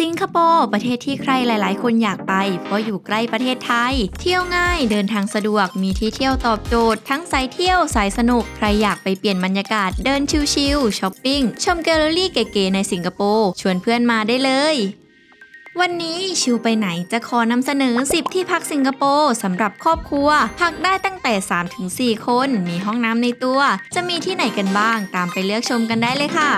สิงคโปร์ประเทศที่ใครหลาย ๆ คนอยากไป เพราะอยู่ใกล้ประเทศไทย เที่ยวง่ายเดินทางสะดวกมีที่เที่ยวตอบโจทย์ ทั้งสายเที่ยวสายสนุก ใครอยากไปเปลี่ยนบรรยากาศเดินชิลๆช้อปปิ้งชมแกลเลอรี่เก๋ ๆ ในสิงคโปร์ชวนเพื่อนมาได้เลยวันนี้ชิวไปไหนจะขอนำเสนอ 10 ที่พักสิงคโปร์สำหรับครอบครัว พักได้ตั้งแต่ 3-4 คน มีห้องน้ำในตัว จะมีที่ไหนกันบ้าง ตามไปเลือกชมกันได้เลยค่ะ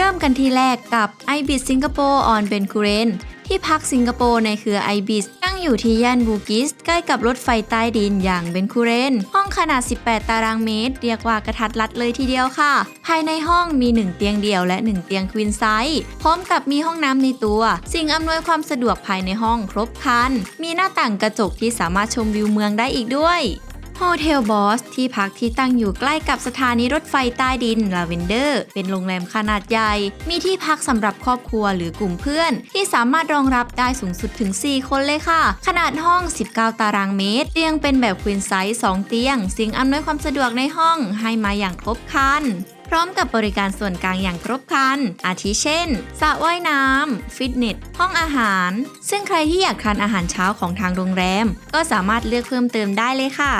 เริ่มกันที่แรกกับ ibis สิงคโปร์ออนเบนคูเรนที่พักสิงคโปร์ในเครือ ibis ตั้งอยู่ที่ย่านบูกิส ใกล้กับรถไฟใต้ดินอย่างเบนคูเรน ห้องขนาด 18 ตารางเมตร เรียกว่ากระทัดรัดเลยทีเดียวค่ะ ภายในห้องมี 1 เตียงเดี่ยวและ 1 เตียงควีนไซส์พร้อมกับมีห้องน้ำในตัว สิ่งอำนวยความสะดวกภายในห้องครบครัน มีหน้าต่างกระจกที่สามารถชมวิวเมืองได้อีกด้วย โฮเทลบอสที่พักที่ตั้งอยู่ใกล้กับสถานีรถไฟใต้ดินลาเวนเดอร์ เป็นโรงแรมขนาดใหญ่ มีที่พักสำหรับครอบครัวหรือกลุ่มเพื่อน ที่สามารถรองรับได้สูงสุดถึง 4 คนเลยค่ะ ขนาดห้อง 19 ตารางเมตร เตียงเป็นแบบควีนไซส์2เตียง สิ่งอำนวยความสะดวกในห้องให้มาอย่างครบครันพร้อมกับบริการส่วนกลางอย่างครบครัน อาทิเช่น สระว่ายน้ำ ฟิตเนส ห้องอาหาร ซึ่งใครที่อยากทานอาหารเช้าของทางโรงแรม ก็สามารถเลือกเพิ่มเติมได้เลยค่ะ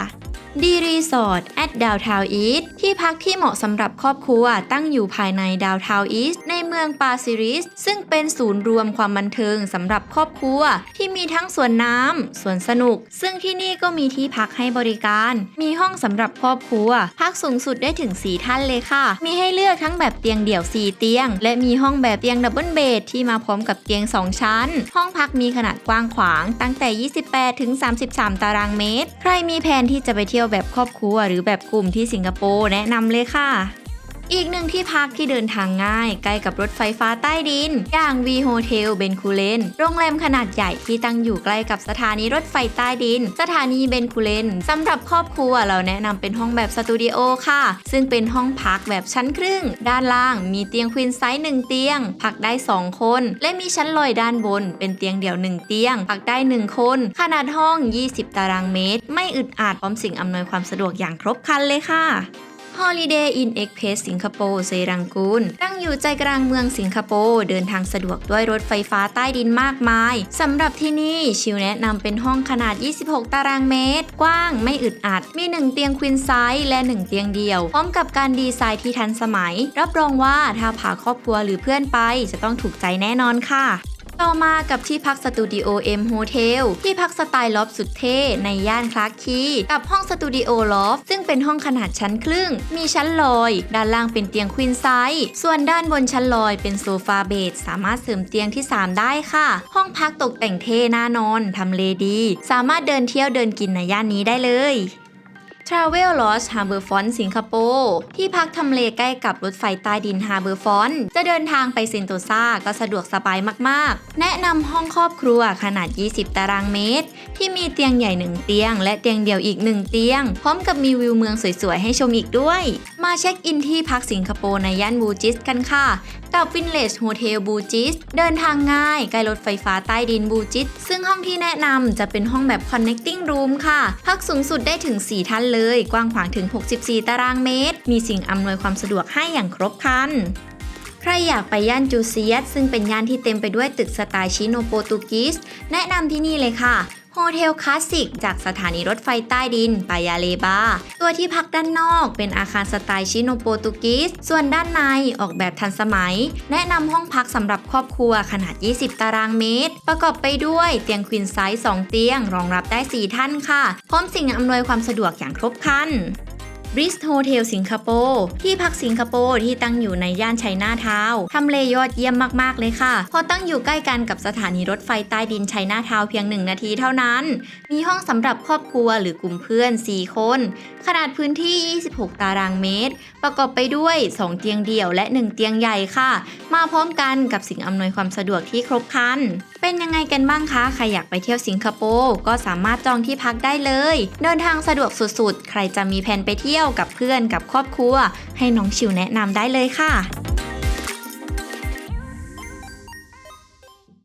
ดีรีสอร์ทแอดดาวทาวอีสที่พักที่เหมาะสำหรับครอบครัวตั้งอยู่ภายในดาวทาวอีสในเมืองปาซิริส ซึ่งเป็นศูนย์รวมความบันเทิงสำหรับครอบครัว ที่มีทั้งสวนน้ำสวนสนุก ซึ่งที่นี่ก็มีที่พักให้บริการ มีห้องสำหรับครอบครัว พักสูงสุดได้ถึง 4 ท่านเลยค่ะ มีให้เลือกทั้งแบบเตียงเดี่ยว 4 เตียง และมีห้องแบบเตียงดับเบิลเบดที่มาพร้อมกับเตียง 2 ชั้น ห้องพักมีขนาดกว้างขวางตั้งแต่ 28 ถึง 33 ตารางเมตร ใครมีแผนที่จะไปเที่ยวแบบครอบครัวหรือแบบกลุ่มที่สิงคโปร์แนะนำเลยค่ะ อีกหนึ่งที่พักที่เดินทางง่าย ใกล้กับรถไฟฟ้าใต้ดิน อย่าง V Hotel เบนคูเลนโรงแรมขนาดใหญ่ที่ตั้งอยู่ใกล้กับสถานีรถไฟใต้ดิน สถานีเบนคูเลนสำหรับครอบครัวเราแนะนำเป็นห้องแบบสตูดิโอค่ะ ซึ่งเป็นห้องพักแบบชั้นครึ่ง ด้านล่างมีเตียงควีนไซส์1เตียง พักได้ 2 คน และมีชั้นลอยด้านบน เป็นเตียงเดี่ยว 1 เตียง พักได้ 1 คน ขนาดห้อง 20 ตารางเมตร ไม่อึดอัดพร้อมสิ่งอำนวยความสะดวกอย่างครบครันเลยค่ะ Holiday Inn Express สิงคโปร์เซรังกูลตั้งอยู่ใจกลางเมืองสิงคโปร์เดินทางสะดวกด้วยรถไฟฟ้าใต้ดินมากมายสำหรับที่นี่ชิวแนะนำเป็นห้องขนาด 26 ตารางเมตร กว้างไม่อึดอัด มี 1 เตียงควีนไซส์และ 1 เตียงเดียว พร้อมกับการดีไซน์ที่ทันสมัย รับรองว่าถ้าพาครอบครัวหรือเพื่อนไปจะต้องถูกใจแน่นอนค่ะ ต่อมากับที่พักสตูดิโอเอ็มโฮเทลที่พักสไตล์ลอฟสุดเท่ในย่านคลาร์กคีกับห้องสตูดิโอลอฟซึ่งเป็นห้องขนาดชั้นครึ่ง มีชั้นลอย ด้านล่างเป็นเตียงควีนไซส์ส่วนด้านบนชั้นลอยเป็นโซฟาเบดสามารถเสริมเตียงที่ 3 ได้ค่ะ ห้องพักตกแต่งเท่น่านอนทำเลดี สามารถเดินเที่ยวเดินกินในย่านนี้ได้เลย Travel Lodge Harbour Front สิงคโปร์ที่พักทำเลใกล้กับรถไฟใต้ดิน Harbour Front จะเดินทางไปเซนโตซาก็สะดวกสบายมากๆ แนะนำห้องครอบครัวขนาด 20 ตารางเมตร ที่มีเตียงใหญ่ 1 เตียง และเตียงเดี่ยวอีก 1 เตียง พร้อมกับมีวิวเมืองสวยๆ ให้ชมอีกด้วย มาเช็คอินที่พักสิงคโปร์ในย่านบูจิสกันค่ะ กับ Village Hotel บูจิสเดินทางง่ายใกล้รถไฟฟ้าใต้ดินบูจิสซึ่งห้องที่แนะนำจะเป็นห้องแบบ Connecting Room ค่ะ พักสูงสุดได้ถึง 4 ท่านเลย กว้างขวางถึง 64 ตารางเมตร มีสิ่งอำนวยความสะดวกให้อย่างครบครัน ใครอยากไปย่านจูเซียสซึ่งเป็นย่านที่เต็มไปด้วยตึกสไตล์ชิโนโปรตุกีสแนะนำที่นี่เลยค่ะโฮเทลคลาสสิกจากสถานีรถไฟใต้ดินปายาเลบา ตัวที่พักด้านนอกเป็นอาคารสไตล์ชิโนโปรตุกีส ส่วนด้านในออกแบบทันสมัย แนะนำห้องพักสำหรับครอบครัวขนาด 20 ตารางเมตร ประกอบไปด้วยเตียงควีนไซส์2เตียง รองรับได้ 4 ท่านค่ะ พร้อมสิ่งอำนวยความสะดวกอย่างครบครัน บริสโฮเทลสิงคโปร์ที่พักสิงคโปร์ที่ตั้งอยู่ในย่านไชน่าทาวทำเลยอดเยี่ยมมาก ๆ เลยค่ะพราะตั้งอยู่ใกล้กันกับสถานีรถไฟใต้ดินไชน่าทาวเพียง 1 นาทีเท่านั้น มีห้องสำหรับครอบครัวหรือกลุ่มเพื่อน 4 คน ขนาดพื้นที่ 26 ตารางเมตร ประกอบไปด้วย 2 เตียงเดี่ยวและ 1 เตียงใหญ่ค่ะ มาพร้อมกันกับสิ่งอำนวยความสะดวกที่ครบครัน เป็นยังไงกันบ้างคะใครอยากไปเที่ยวสิงคโปร์ก็สามารถจองที่พักได้เลย เดินทางสะดวกสุดๆ ใครจะมีแผนไปเที่ยวยวกับเพื่อนกับครอบครัว ให้น้องชิวแนะนำได้เลยค่ะ